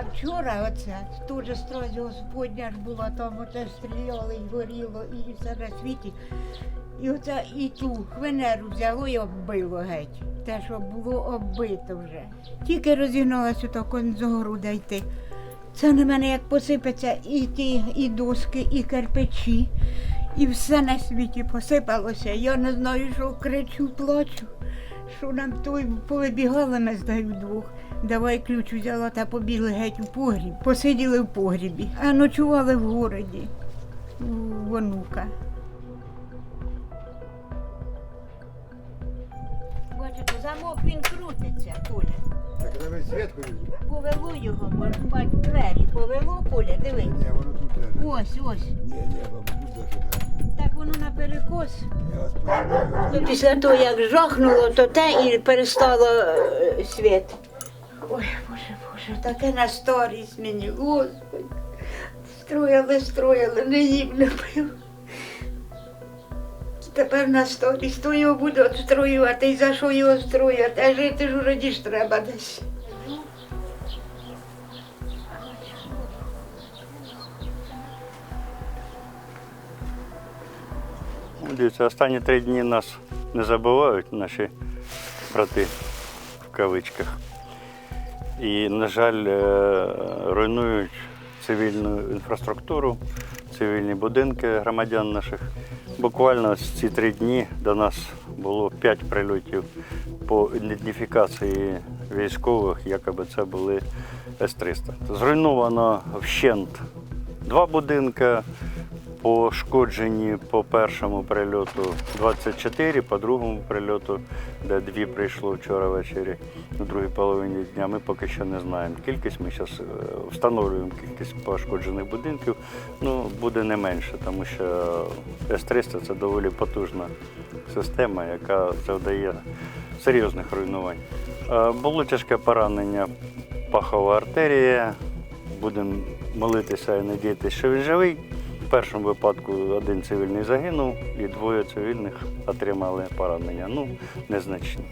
вчора оце теж страсть Господня ж була там, оце стріляли і горіло, і все на світі. І оце і ту хвенеру взяло і оббило геть. Те, що було оббито вже. Тільки розігналася так он з города йти. Це на мене як посипеться і ті, і доски, і кирпичі, і все на світі посипалося. Я не знаю, що кричу, плачу. Що нам той повибігали ми з нею вдвох. Давай ключ взяла та побігли геть у погріб. Посиділи в погрібі, а ночували в городі у онука. Бачите, замок він крутиться, Коля. Так давай світку візьму. Повело його, можна мати двері. Повело Коля, диви. Ні, воно тут теж. Ось, ось. Ні, ні, бабу, тут зажигає. Так воно наперекос. Я вас. Після того, як жахнуло, то те і перестало е, світ. Ой, Боже, Боже, таке на старість мені, Господи. Строїли, строїли, не їм не пив. Тепер на старість, то його буду отстроювати, і за що його строювати, а жити ж вроді ж треба десь. Дивіться, останні три дні нас не забувають наші брати в кавичках. І, на жаль, е, руйнують цивільну інфраструктуру, цивільні будинки громадян наших. Буквально ось ці три дні до нас було п'ять прильотів по ідентифікації військових, якоби це були С-300. Зруйновано вщент два будинки, пошкоджені по першому прильоту 24, по другому прильоту, де дві прийшло вчора ввечері, у другій половині дня. Ми поки що не знаємо кількість. Ми зараз встановлюємо кількість пошкоджених будинків. Ну, буде не менше, тому що С-300 це доволі потужна система, яка завдає серйозних руйнувань. Е, Було тяжке поранення пахова артерія. Будемо молитися і надіятися, що він живий. Першому випадку один цивільний загинув і двоє цивільних отримали поранення. Ну, незначні.